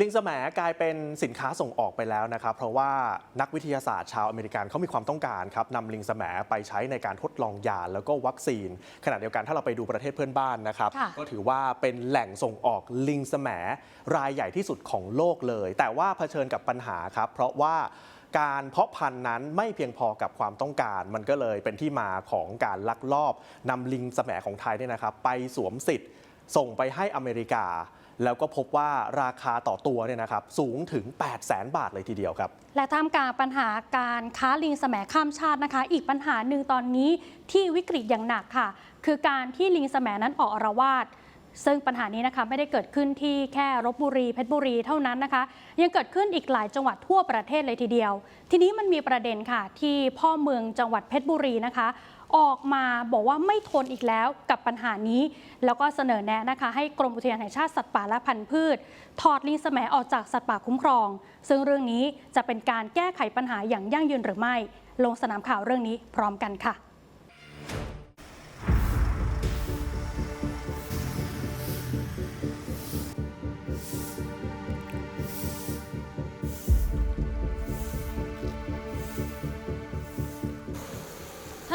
ลิงสมกลายเป็นสินค้าส่งออกไปแล้วนะครับเพราะว่านักวิทยาศาสตร์ชาวอเมริกันเขามีความต้องการครับนำลิงสมไปใช้ในการทดลองยาแล้วก็วัคซีน ขณะเดียวกันถ้าเราไปดูประเทศเพื่อนบ้านนะครับ ค่ะ ก็ถือว่าเป็นแหล่งส่งออกลิงสมรายใหญ่ที่สุดของโลกเลย แต่ว่าเผชิญกับปัญหาครับ เพราะว่าการเพาะพันธุ์นั้นไม่เพียงพอกับความต้องการ มันก็เลยเป็นที่มาของการลักลอบนำลิงสมของไทยเนี่ยนะครับ ไปสวมสิทธิ์ ส่งไปให้อเมริกา แล้วก็พบว่าราคาต่อตัวเนี่ยนะครับสูงถึง 8 0 0แสนบาทเลยทีเดียวครับ และท่ามกลางปัญหาการค้าลิงแสมข้ามชาตินะคะ อีกปัญหาหนึ่งตอนนี้ที่วิกฤตอย่างหนักค่ะ คือการที่ลิงแสมนั้นออกอารวาสซึ่งปัญหานี้นะคะไม่ได้เกิดขึ้นที่แค่รบบุรีเพชรบุรีเท่านั้นนะคะ ยังเกิดขึ้นอีกหลายจังหวัดทั่วประเทศเลยทีเดียว ทีนี้มันมีประเด็นค่ะที่พ่อเมืองจังหวัดเพชรบุรีนะคะ ออกมาบอกว่าไม่ทนอีกแล้วกับปัญหานี้ แล้วก็เสนอแนะนะคะให้กรมอุทยานแห่งชาติสัตว์ป่าและพันธุ์พืช ถอดลิงแสมออกจากสัตว์ป่าคุ้มครอง ซึ่งเรื่องนี้จะเป็นการแก้ไขปัญหาอย่างยั่งยืนหรือไม่ ลงสนามข่าวเรื่องนี้พร้อมกันค่ะ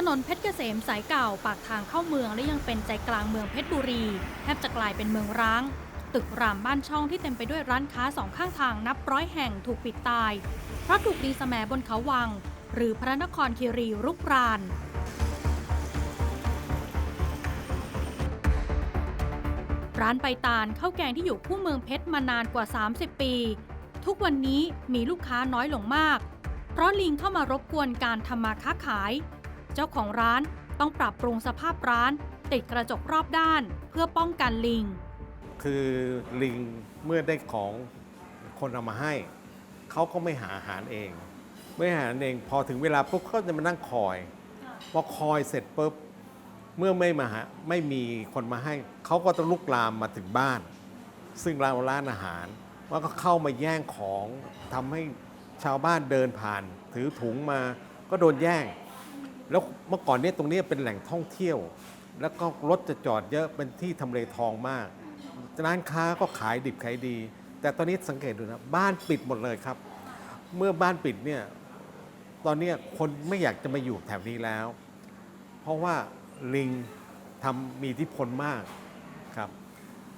นนเพชรเกษมสายเก่าปากทางเข้าเมืองและยังเป็นใจกลางเมืองเพชรบุรี แทบจะกลายเป็นเมืองร้าง ตึกรามบ้านช่องที่เต็มไปด้วยร้านค้าสองข้างทางนับร้อยแห่งถูกปิดตาย เพราะถูกดีสแมบนเขาวัง หรือพระนครคีรีรุกรานร้านใบตาลข้าวแกงที่อยู่คู่เมืองเพชรมานานกว่า 30 ปี ทุกวันนี้มีลูกค้าน้อยลงมาก เพราะลิงเข้ามารบกวนการทำมาค้าขาย เจ้าของร้านต้องปรับปรุงสภาพร้าน ติดกระจกรอบด้านเพื่อป้องกันลิง คือลิงเมื่อได้ของคนเอามาให้ เขาก็ไม่หาอาหารเอง ไม่หาอาหารเองพอถึงเวลาปุ๊บเขาจะมานั่งคอย พอคอยเสร็จปุ๊บเมื่อไม่มาหาไม่มีคนมาให้ เขาก็ต้องลุกลามมาถึงบ้าน ซึ่งเราร้านอาหารว่าก็เข้ามาแย่งของทำให้ชาวบ้านเดินผ่าน ถือถุงมาก็โดนแย่ง แล้วเมื่อก่อนเนี้ตรงนี้เป็นแหล่งท่องเที่ยว แล้วก็รถจะจอดเยอะเป็นที่ทำเลทองมากร้านค้าก็ขายดิบขายดี แต่ตอนนี้สังเกตดูนะบ้านปิดหมดเลยครับ เมื่อบ้านปิดเนี่ยตอนนี้คนไม่อยากจะมาอยู่แถวนี้แล้ว เพราะว่าลิงทำมีอิทธิพลมากครับ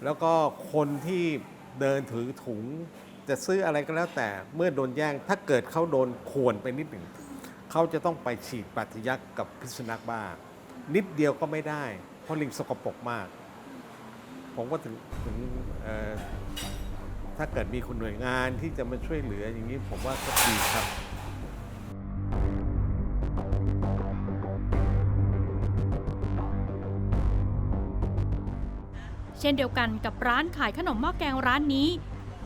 แล้วก็คนที่เดินถือถุงจะซื้ออะไรก็แล้วแต่เมื่อโดนแย่งถ้าเกิดเขาโดนข่วนไปนิดหนึ่ง เขาจะต้องไปฉีดปัตยักษ์กับพิษสุนัขบ้า นิดเดียวก็ไม่ได้ เพราะลิงสกปรกมาก ผมก็ถึงถึงถ้าเกิดมีคนหน่วยงานที่จะมาช่วยเหลืออย่างนี้ผมว่าก็ดีครับเช่นเดียวกันกับร้านขายขนมหม้อแกงร้านนี้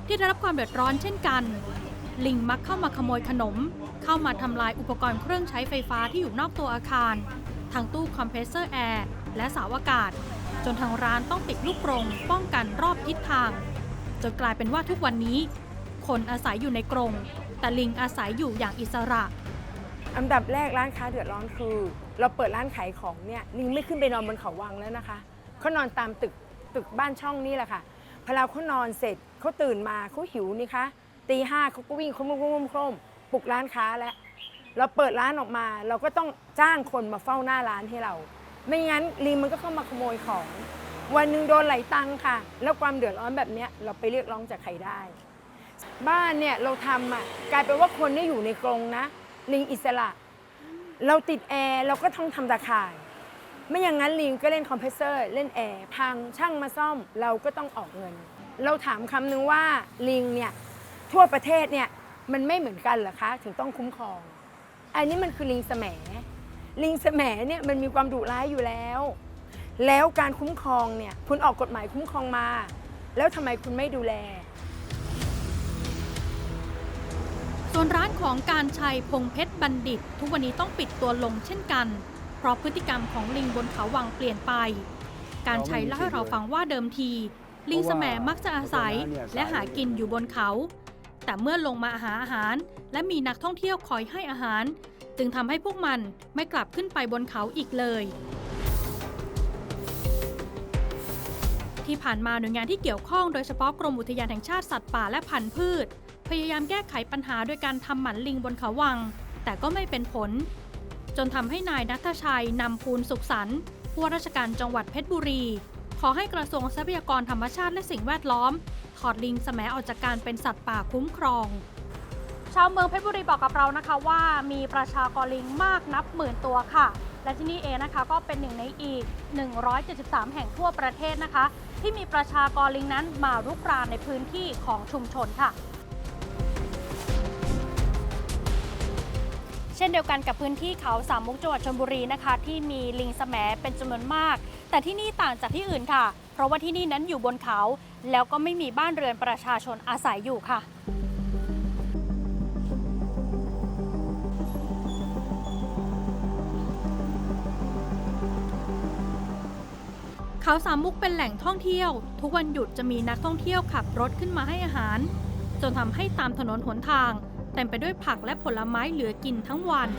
ที่ได้รับความเดือดร้อนเช่นกัน ลิงมักเข้ามาขโมยขนม เข้ามาทำลายอุปกรณ์เครื่องใช้ไฟฟ้าที่อยู่นอกตัวอาคาร ทางตู้คอมเพรสเซอร์แอร์และสาวอากาศ จนทางร้านต้องติดลูกกรงป้องกันรอบทิศทาง จนกลายเป็นว่าทุกวันนี้ คนอาศัยอยู่ในกรง แต่ลิงอาศัยอยู่อย่างอิสระ อันดับแรกร้านค้าเดือดร้อนคือ เราเปิดร้านขายของเนี่ยลิงไม่ขึ้นไปนอนบนเขาวังแล้วนะคะเขานอนตามตึกตึกบ้านช่องนี่แหละค่ะพอเราเขานอนเสร็จเขาตื่นมาเขาหิวนี่คะ ตีห้าเขาก็วิ่งโครมโครมโครมปลุกร้านค้าแล้ว เราเปิดร้านออกมา เราก็ต้องจ้างคนมาเฝ้าหน้าร้านให้เรา ไม่งั้นลิงมันก็เข้ามาขโมยของ วันหนึ่งโดนไหลตังค่ะ แล้วความเดือดร้อนแบบเนี้ยเราไปเรียกร้องจากใครได้ บ้านเนี่ยเราทำอะกลายเป็นว่าคนที่อยู่ในกรงนะ ลิงอิสระ เราติดแอร์เราก็ต้องทำตาข่ายไม่อย่างนั้นลิงก็เล่นคอมเพรสเซอร์เล่นแอร์พังช่างมาซ่อมเราก็ต้องออกเงิน เราถามคำนึงว่าลิงเนี่ย ทั่วประเทศเนี่ยมันไม่เหมือนกันเหรอคะถึงต้องคุ้มครอง อันนี้มันคือลิงแสมลิงแสมเนี่ยมันมีความดุร้ายอยู่แล้ว แล้วการคุ้มครองเนี่ยคุณออกกฎหมายคุ้มครองมา แล้วทำไมคุณไม่ดูแล ส่วนร้านของการชัยพงเพชรบัณฑิต ทุกวันนี้ต้องปิดตัวลงเช่นกัน เพราะพฤติกรรมของลิงบนเขาวังเปลี่ยนไป การชัยเล่าให้เราฟังว่าเดิมที ลิงแสมมักจะอาศัยและหากินอยู่บนเขา แต่เมื่อลงมาหาอาหาร และมีนักท่องเที่ยวคอยให้อาหาร จึงทำให้พวกมันไม่กลับขึ้นไปบนเขาอีกเลย ที่ผ่านมาหน่วยงานที่เกี่ยวข้องโดยเฉพาะกรมอุทยานแห่งชาติสัตว์ป่าและพันธุ์พืช พยายามแก้ไขปัญหาโดยการทำหมันลิงบนเขาวัง แต่ก็ไม่เป็นผล จนทำให้นายนัทชัยนำภูลสุขสันต์ผู้ว่าราชการจังหวัดเพชรบุรี ขอให้กระทรวงทรัพยากรธรรมชาติและสิ่งแวดล้อม ถอดลิงแสมออกจากการเป็นสัตว์ป่าคุ้มครอง ชาวเมืองเพชรบุรีบอกกับเรานะคะว่ามีประชากรลิงมากนับหมื่นตัวค่ะ และที่นี่เองนะคะก็เป็นหนึ่งในอีก 173 แห่งทั่วประเทศนะคะ ที่มีประชากรลิงนั้นมารุกรานในพื้นที่ของชุมชนค่ะเช่นเดียวกันกับพื้นที่เขาสามมุกจังหวัดชลบุรีนะคะ ที่มีลิงแสมเป็นจำนวนมาก แต่ที่นี่ต่างจากที่อื่นค่ะ เพราะว่าที่นี่นั้นอยู่บนเขา แล้วก็ไม่มีบ้านเรือนประชาชนอาศัยอยู่ค่ะ เขาสามมุกเป็นแหล่งท่องเที่ยว ทุกวันหยุดจะมีนักท่องเที่ยวขับรถขึ้นมาให้อาหาร จนทำให้ตามถนนหนทางเต็มไปด้วยผักและผลไม้เหลือกินทั้งวัน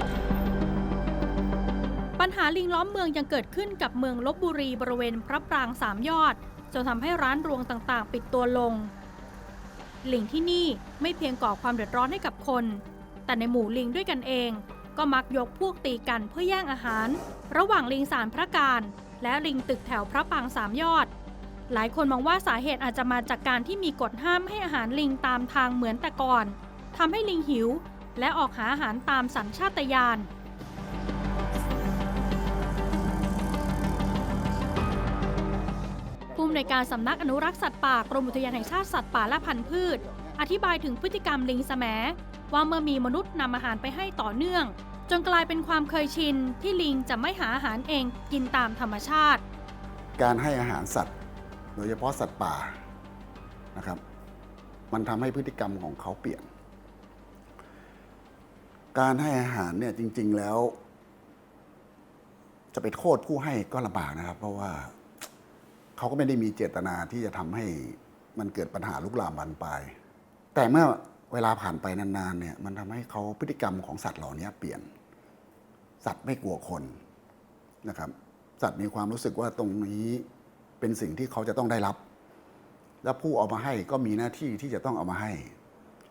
ปัญหาลิงล้อมเมืองยังเกิดขึ้นกับเมืองลบบุรีบริเวณพระปรางสามยอด นทำให้ร้านรวงต่างๆ ปิดตัวลง ลิงที่นี่ไม่เพียงก่อความเดือดร้อนให้กับคน แต่ในหมู่ลิงด้วยกันเอง ก็มักยกพวกตีกันเพื่อแย่งอาหาร ระหว่างลิงสารพระการ และลิงตึกแถวพระปางสามยอด หลายคนมองว่าสาเหตุอาจจะมาจากการที่มีกฎห้ามให้อาหารลิงตามทางเหมือนแต่ก่อนทำให้ลิงหิว และออกหาอาหารตามสัญชาตญาณ นวยการสำนักอนุรักษ์สัตว์ป่ากรมอุทยานแห่งชาติสัตว์ป่าและพันธุ์พืช อธิบายถึงพฤติกรรมลิงแสมว่าเมื่อมีมนุษย์นำอาหารไปให้ต่อเนื่อง จนกลายเป็นความเคยชินที่ลิงจะไม่หาอาหารเองกินตามธรรมชาติ การให้อาหารสัตว์ โดยเฉพาะสัตว์ป่านะครับ มันทำให้พฤติกรรมของเขาเปลี่ยน การให้อาหารเนี่ยจริง ๆแล้ว จะไปโทษผู้ให้ก็ลำบากนะครับ เพราะว่า เขาก็ไม่ได้มีเจตนาที่จะทำให้มันเกิดปัญหาลุกลามบานปลายแต่เมื่อเวลาผ่านไปนานๆเนี่ยมันทำให้เขาพฤติกรรมของสัตว์เหล่านี้เปลี่ยน สัตว์ไม่กลัวคนนะครับ สัตว์มีความรู้สึกว่าตรงนี้เป็นสิ่งที่เขาจะต้องได้รับ และผู้เอามาให้ก็มีหน้าที่ที่จะต้องเอามาให้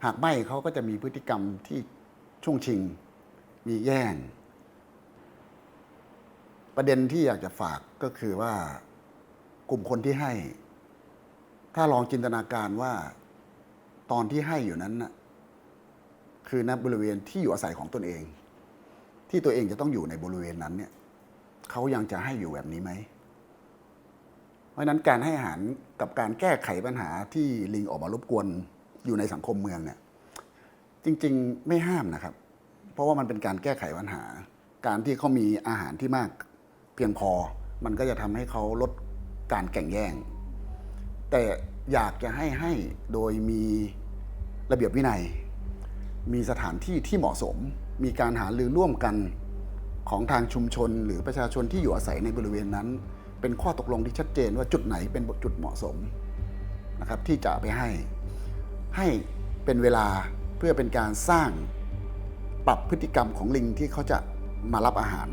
หากไม่เขาก็จะมีพฤติกรรมที่ช่วงชิง มีแย่ง ประเด็นที่อยากจะฝากก็คือว่า กลุ่มคนที่ให้ ถ้าลองจินตนาการว่าตอนที่ให้อยู่นั้นน่ะคือณบริเวณที่อยู่อาศัยของตนเอง ที่ตัวเองจะต้องอยู่ในบริเวณนั้นเนี่ยเขายังจะให้อยู่แบบนี้ไหมเพราะฉะนั้นการให้อาหารกับการแก้ไขปัญหาที่ลิงออกมารบกวนอยู่ในสังคมเมืองเนี่ยจริง ๆ ไม่ห้ามนะครับ เพราะว่ามันเป็นการแก้ไขปัญหา การที่เขามีอาหารที่มากเพียงพอ มันก็จะทำให้เขาลด การแข่งแย่ง แต่อยากจะให้ให้โดยมีระเบียบวินัย มีสถานที่ที่เหมาะสม มีการหารือร่วมกันของทางชุมชน หรือประชาชนที่อยู่อาศัยในบริเวณนั้น เป็นข้อตกลงที่ชัดเจนว่าจุดไหนเป็นจุดเหมาะสมนะครับที่จะไปให้ให้เป็นเวลาเพื่อเป็นการสร้างปรับพฤติกรรมของลิงที่เขาจะมารับอาหาร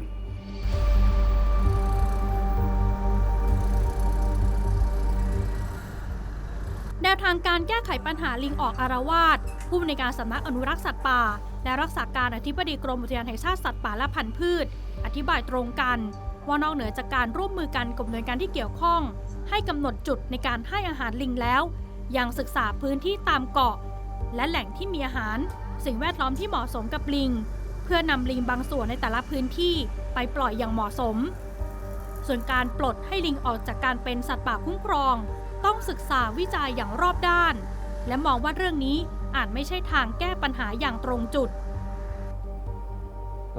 วทางการแก้ไขปัญหาลิงออกอารวาสผู้อำนวยการสำนักอนุรักษ์สัตว์ป่า และรักษาการอธิบดีกรมอุทยานแห่งชาติสัตว์ป่าและพันธุ์พืช อธิบายตรงกัน ว่านอกเหนือจากการร่วมมือกันกับหน่วยงานที่เกี่ยวข้อง ให้กำหนดจุดในการให้อาหารลิงแล้ว ยังศึกษาพื้นที่ตามเกาะ และแหล่งที่มีอาหาร สิ่งแวดล้อมที่เหมาะสมกับลิง เพื่อนำลิงบางส่วนในแต่ละพื้นที่ไปปล่อยอย่างเหมาะสม ส่วนการปลดให้ลิงออกจากการเป็นสัตว์ป่าคุ้มครอง ต้องศึกษาวิจัยอย่างรอบด้าน และมองว่าเรื่องนี้อาจไม่ใช่ทางแก้ปัญหาอย่างตรงจุด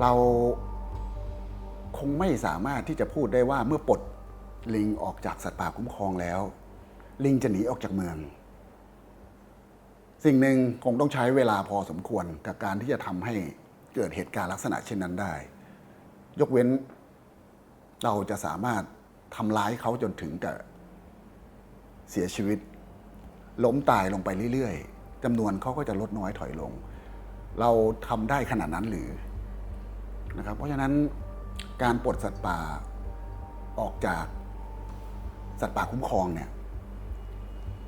เราคงไม่สามารถที่จะพูดได้ว่าเมื่อปลดลิงออกจากสัตว์ป่าคุ้มครองแล้ว ลิงจะหนีออกจากเมือง สิ่งหนึ่งคงต้องใช้เวลาพอสมควรกับการที่จะทำให้เกิดเหตุการณ์ลักษณะเช่นนั้นได้ ยกเว้นเราจะสามารถทำร้ายเขาจนถึงกับ เสียชีวิต ล้มตายลงไปเรื่อยๆจำนวนเขาก็จะลดน้อยถอยลง เราทำได้ขนาดนั้นหรือนะครับ เพราะฉะนั้นการปลดสัตว์ป่าออกจากสัตว์ป่าคุ้มครองเนี่ย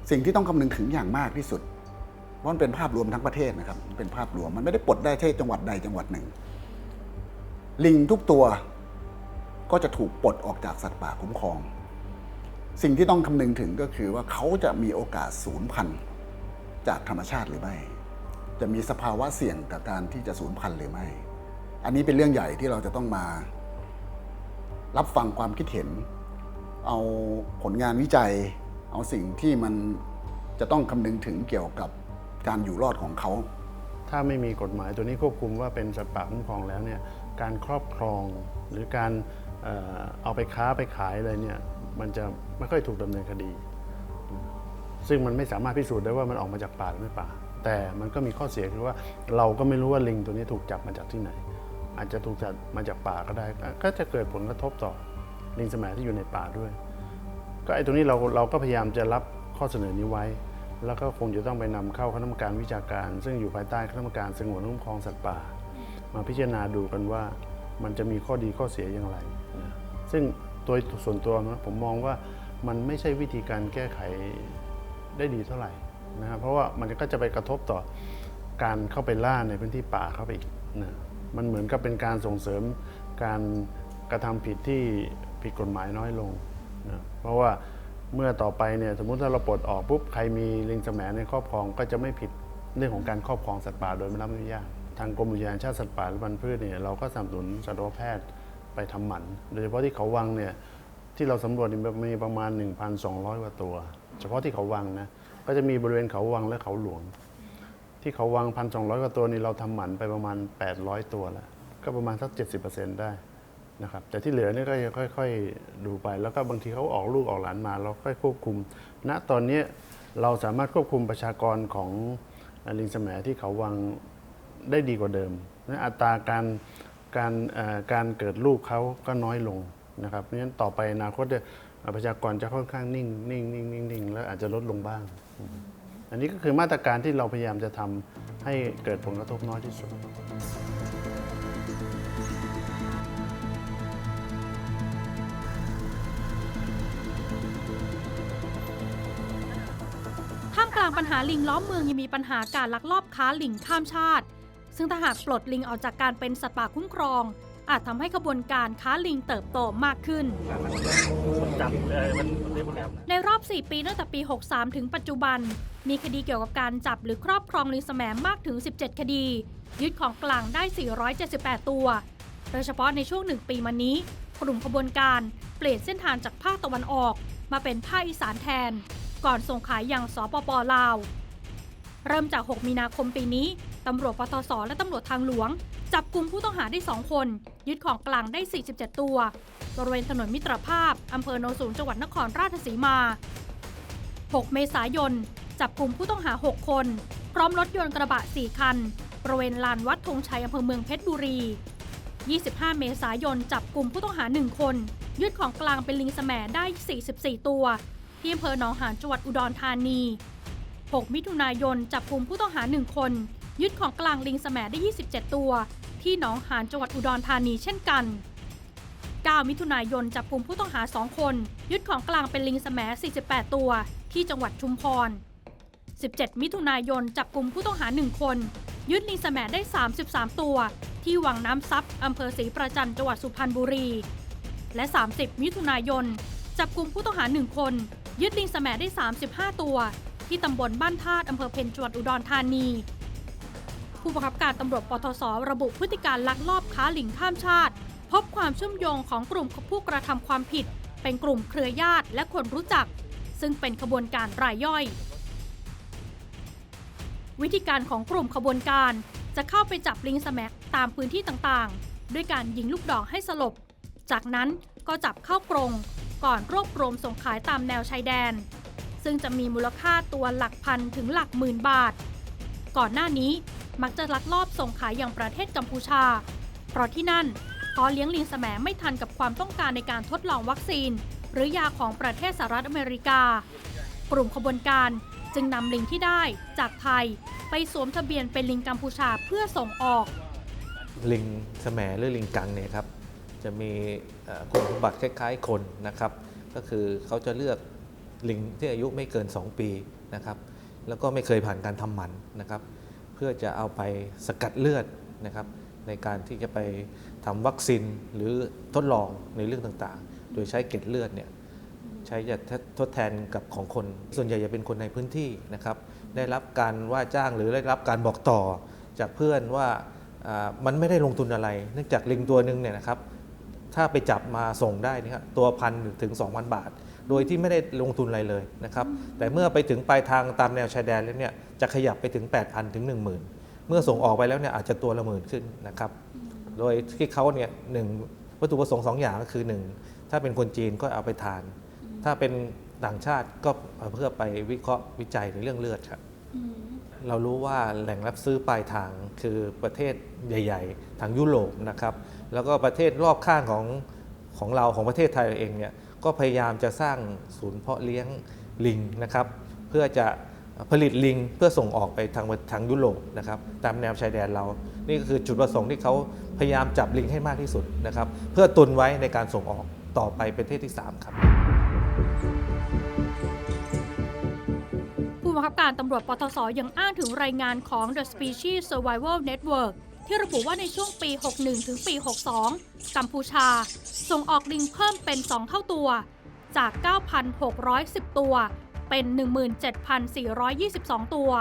สิ่งที่ต้องคำนึงถึงอย่างมากที่สุดเพราะมันเป็นภาพรวมทั้งประเทศนะครับ เป็นภาพรวมมันไม่ได้ปลดได้แค่จังหวัดใดจังหวัดหนึ่ง ลิงทุกตัวก็จะถูกปลดออกจากสัตว์ป่าคุ้มครอง สิ่งที่ต้องคำนึงถึงก็คือว่าเขาจะมีโอกาสสูญพันธุ์จากธรรมชาติหรือไม่ จะมีสภาวะเสี่ยงกับการที่จะสูญพันธุ์หรือไม่ อันนี้เป็นเรื่องใหญ่ที่เราจะต้องมา รับฟังความคิดเห็น เอาผลงานวิจัย เอาสิ่งที่มันจะต้องคำนึงถึงเกี่ยวกับการอยู่รอดของเขา ถ้าไม่มีกฎหมายตัวนี้ควบคุมว่าเป็นสัตว์ป่าคุ้มครองแล้วเนี่ยการครอบครองหรือการเอ่อเอาไปค้าไปขายอะไรเนี่ย มันจะไม่ค่อยถูกดำเนินคดี ซึ่งมันไม่สามารถพิสูจน์ได้ว่ามันออกมาจากป่าหรือไม่ป่า แต่มันก็มีข้อเสียคือว่าเราก็ไม่รู้ว่าลิงตัวนี้ถูกจับมาจากที่ไหน อาจจะถูกจับมาจากป่าก็ได้ ก็จะเกิดผลกระทบต่อลิงสมัยที่อยู่ในป่าด้วย ก็ไอ้ตรงนี้เราเราก็พยายามจะรับข้อเสนอนี้ไว้ แล้วก็คงจะต้องไปนำเข้าคณะกรรมการวิชาการ ซึ่งอยู่ภายใต้คณะกรรมการสงวนคุ้มครองสัตว์ป่า มาพิจารณาดูกันว่ามันจะมีข้อดีข้อเสียอย่างไร ซึ่ง โดยส่วนตัวนะผมมองว่ามันไม่ใช่วิธีการแก้ไขได้ดีเท่าไหร่นะครับเพราะว่ามันก็จะไปกระทบต่อการเข้าไปล่าในพื้นที่ป่าเข้าไปอีกนะมันเหมือนกับเป็นการส่งเสริมการกระทำผิดที่ผิดกฎหมายน้อยลงนะเพราะว่าเมื่อต่อไปเนี่ยสมมติถ้าเราปลดออกปุ๊บใครมีลิงแสมในครอบครองก็จะไม่ผิดเรื่องของการครอบครองสัตว์ป่าโดยไม่รับอนุญาตทางกรมอุทยานชาติสัตว์ป่าและพันธุ์พืชเนี่ยเราก็สนับสนุนสัตวแพทย์ ไปทำหมัน โดยเฉพาะที่เขาวังเนี่ยที่เราสำรวจมีประมาณ 1,200 กว่าตัว เฉพาะที่เขาวังนะก็จะมีบริเวณเขาวังและเขาหลวง ที่เขาวัง 1,200 กว่าตัวนี่เราทำหมันไปประมาณ 800 ตัวแล้วก็ประมาณสัก 70%ได้นะครับแต่ที่เหลือนี่ก็จะค่อย ๆ ดูไป แล้วก็บางทีเขาออกลูกออกหลานมา เราค่อยควบคุม ณตอนนี้เราสามารถควบคุมประชากรของลิงสมที่เขาวังได้ดีกว่าเดิมนะอัตราการ การเอ่อการเกิดลูกเขาก็น้อยลงนะครับเพราะฉะนั้นต่อไปอนาคดีประชากรจะค่อนข้างนิ่งนิ่งนิ่งนิ่งนิ่งแล้วอาจจะลดลงบ้าง อันนี้ก็คือมาตรการที่เราพยายามจะทำให้เกิดผลกระทบน้อยที่สุดท่ามกลางปัญหาลิงล้อมเมืองยังมีปัญหาการลักลอบค้าลิงข้ามชาติ ซึ่งถ้าหากปลดลิงออกจากการเป็นสัตว์ป่าคุ้มครอง อาจทำให้ขบวนการค้าลิงเติบโตมากขึ้น ในรอบ 4 ปีตั้งแต่ปี 63 ถึงปัจจุบัน มีคดีเกี่ยวกับการจับหรือครอบครองลิงแสมมากถึง 17 คดี ยึดของกลางได้ 478 ตัว โดยเฉพาะในช่วงหนึ่งปีมานี้ กลุ่มขบวนการเปลี่ยนเส้นทางจากภาคตะวันออก มาเป็นภาคอีสานแทน ก่อนส่งขายยังสปปลาว เริ่มจาก 6 มีนาคมปีนี้ ตำรวจปตส และตำรวจทางหลวง จับกลุ่มผู้ต้องหาได้ 2 คน ยึดของกลางได้ 47 ตัว บริเวณถนนมิตรภาพอำเภอโนนสูงจังหวัดนครราชสีมา 6 เมษายน จับกลุ่มผู้ต้องหา 6 คน พร้อมรถยนต์กระบะ 4 คัน บริเวณลานวัดธงชัยอำเภอเมืองเพชรบุรี 25 เมษายน จับกลุ่มผู้ต้องหา 1 คน ยึดของกลางเป็นลิงแสมได้ 44 ตัว ที่อำเภอหนองหานจังหวัดอุดรธานี 6 มิถุนายน จับกลุ่มผู้ต้องหา 1 คน ยึดของกลางลิงแสมได้ 27 ตัว ที่หนองหานจังหวัดอุดรธานีเช่นกัน 9 มิถุนายนจับกลุ่มผู้ต้องหา 2 คน ยึดของกลางเป็นลิงแสม48 ตัว ที่จังหวัดชุมพร 17 มิถุนายนจับกลุ่มผู้ต้องหา 1 คน ยึดลิงแสมได้ 33 ตัว ที่วังน้ำซับอำเภอศรีประจันจังหวัดสุพรรณบุรี และ 30 มิถุนายนจับกลุ่มผู้ต้องหา 1 คน ยึดลิงแสมได้ 35 ตัว ที่ตำบลบ้านธาตุอำเภอเพ็ญจังหวัดอุดรธานี ผู้บังคับการตำรวจปทศระบุพฤติการลักลอบค้าลิงข้ามชาติ พบความเชื่อมโยงของกลุ่มผู้กระทำความผิด เป็นกลุ่มเครือญาติและคนรู้จัก ซึ่งเป็นขบวนการรายย่อย วิธีการของกลุ่มขบวนการจะเข้าไปจับลิงสมัตามพื้นที่ต่างๆ ด้วยการยิงลูกดอกให้สลบ จากนั้นก็จับเข้ากรง ก่อนรวบรวมส่งขายตามแนวชายแดน ซึ่งจะมีมูลค่าตัวหลักพันถึงหลักหมื่นบาท ก่อนหน้านี้ มักจะลักลอบส่งขายอย่างประเทศกัมพูชา เพราะที่นั่นเพาะเลี้ยงลิงแสมไม่ทันกับความต้องการในการทดลองวัคซีน หรือยาของประเทศสหรัฐอเมริกา กลุ่มขบวนการจึงนำลิงที่ได้จากไทย ไปสวมทะเบียนเป็นลิงกัมพูชาเพื่อส่งออก ลิงแสมหรือลิงกังเนี่ยครับจะมีคุณสมบัติคล้ายๆคนนะครับ ก็คือเขาจะเลือกลิงที่อายุไม่เกิน 2 ปีนะครับ แล้วก็ไม่เคยผ่านการทำหมันนะครับ เพื่อจะเอาไปสกัดเลือดนะครับในการที่จะไปทำวัคซีนหรือทดลองในเรื่องต่างๆ โดยใช้เกล็ดเลือดเนี่ยใช้จะทดแทนกับของคน ส่วนใหญ่จะเป็นคนในพื้นที่นะครับได้รับการว่าจ้างหรือได้รับการบอกต่อจากเพื่อนว่าอ่ามันไม่ได้ลงทุนอะไร เนื่องจากลิงตัวหนึ่งเนี่ยนะครับถ้าไปจับมาส่งได้นี่ครับตัวพันถึง 2,000 บาท โดยที่ไม่ได้ลงทุนอะไรเลยนะครับแต่เมื่อไปถึงปลายทางตามแนวชายแดนแล้วเนี่ยจะขยับไปถึง 8,000 ถึง 10,000 เมื่อส่งออกไปแล้วเนี่ยอาจจะตัวละหมื่นขึ้นนะครับโดยที่เขาเนี่ยหนึ่งวัตถุประสงค์สองอย่างก็คือหนึ่งถ้าเป็นคนจีนก็เอาไปทาน ถ้าเป็นต่างชาติก็เพื่อไปวิเคราะห์วิจัยในเรื่องเลือดครับเรารู้ว่าแหล่งรับซื้อปลายทางคือประเทศใหญ่ ๆ ทางยุโรปนะครับ แล้วก็ประเทศรอบข้างของของเราของประเทศไทยเองเนี่ย ก็พยายามจะสร้างศูนย์เพาะเลี้ยงลิงนะครับเพื่อจะผลิตลิงเพื่อส่งออกไปทางทางยุโรปนะครับตามแนวชายแดนเรา นี่ก็คือจุดประสงค์ที่เขาพยายามจับลิงให้มากที่สุดนะครับเพื่อตุนไว้ในการส่งออกต่อไปเป็นประเทศที่สามครับ ผู้บังคับการตำรวจปทศยังอ้างถึงรายงานของ The Species Survival Network ที่ระบุว่าในช่วงปี 61 ถึงปี 62 กัมพูชา ส่งออกลิงเพิ่มเป็น 2 เท่าตัว จาก 9,610 ตัว เป็น 17,422 ตัว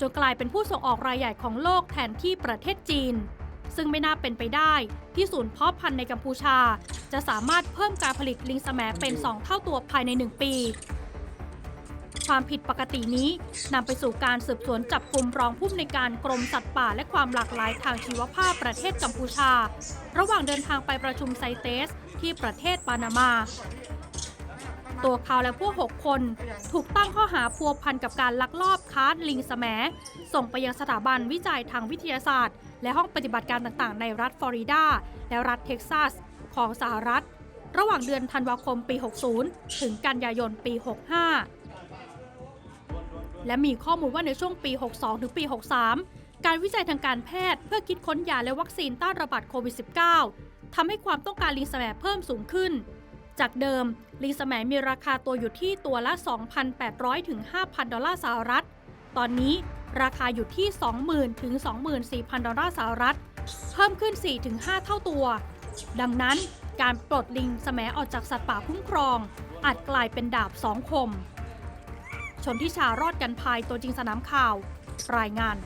จนกลายเป็นผู้ส่งออกรายใหญ่ของโลกแทนที่ประเทศจีน ซึ่งไม่น่าเป็นไปได้ที่ศูนย์เพาะพันธุ์ในกัมพูชา จะสามารถเพิ่มการผลิตลิงแสมเป็น 2 เท่าตัวภายใน 1 ปี ความผิดปกตินี้นำไปสู่การสืบสวนจับกลุ่มรองผู้อำนวยการกรมสัตว์ป่าและความหลากหลายทางชีวภาพประเทศกัมพูชา ระหว่างเดินทางไปประชุมไซเตส ที่ประเทศปานามา ตัวเขาและพวก 6 คน ถูกตั้งข้อหาพัวพันกับการลักลอบค้าลิงแสมส่งไปยังสถาบันวิจัยทางวิทยาศาสตร์ และห้องปฏิบัติการต่างๆ ในรัฐฟลอริดาและรัฐเท็กซัส ของสหรัฐ ระหว่างเดือนธันวาคมปี 60 ถึงกันยายนปี 65 และมีข้อมูลว่าในช่วงปี 62 ถึงปี 63 การวิจัยทางการแพทย์เพื่อคิดค้นยาและวัคซีนต้านระบาดโควิด -19 ทำให้ความต้องการลิงแสมเพิ่มสูงขึ้น จากเดิม ลิงแสมมีราคาตัวอยู่ที่ตัวละ 2,800 ถึง 5,000 ดอลลาร์สหรัฐ ตอนนี้ราคาอยู่ที่ 20,000 ถึง 24,000 ดอลลาร์สหรัฐ เพิ่มขึ้น 4-5 เท่าตัว ดังนั้นการปลดลิงแสมออกจากสัตว์ป่าคุ้มครอง อาจกลายเป็นดาบสองคม ชนทิชารอดกันภายตัวจริงสนามข่าว รายงาน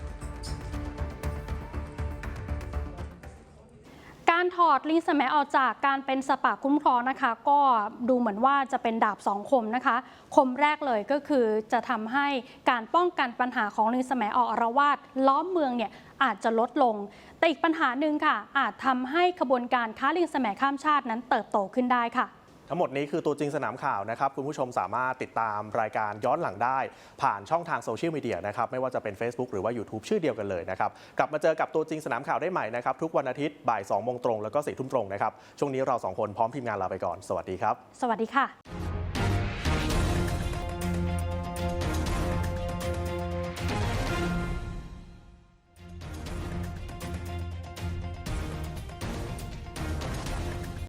การถอดลิงแสมออกจากการเป็นสปาคุ้มครองนะคะ ก็ดูเหมือนว่าจะเป็นดาบสองคมนะคะ คมแรกเลยก็คือจะทำให้การป้องกันปัญหาของลิงแสมออกอารวาสล้อมเมืองเนี่ยอาจจะลดลง แต่อีกปัญหาหนึ่งค่ะ อาจทำให้ขบวนการค้าลิงแสมข้ามชาตินั้นเติบโตขึ้นได้ค่ะ ทั้งหมดนี้คือตัวจริงสนามข่าวนะครับ คุณผู้ชมสามารถติดตามรายการย้อนหลังได้ ผ่านช่องทางโซเชียลมีเดียนะครับ ไม่ว่าจะเป็น Facebook หรือว่า YouTube ชื่อเดียวกันเลยนะครับ กลับมาเจอกับตัวจริงสนามข่าวได้ใหม่นะครับ ทุกวันอาทิตย์บ่าย2โมงตรงแล้วก็4ทุ่มตรงนะครับ ช่วงนี้เราสองคนพร้อมทีมงานลาไปก่อน สวัสดีครับ สวัสดีค่ะ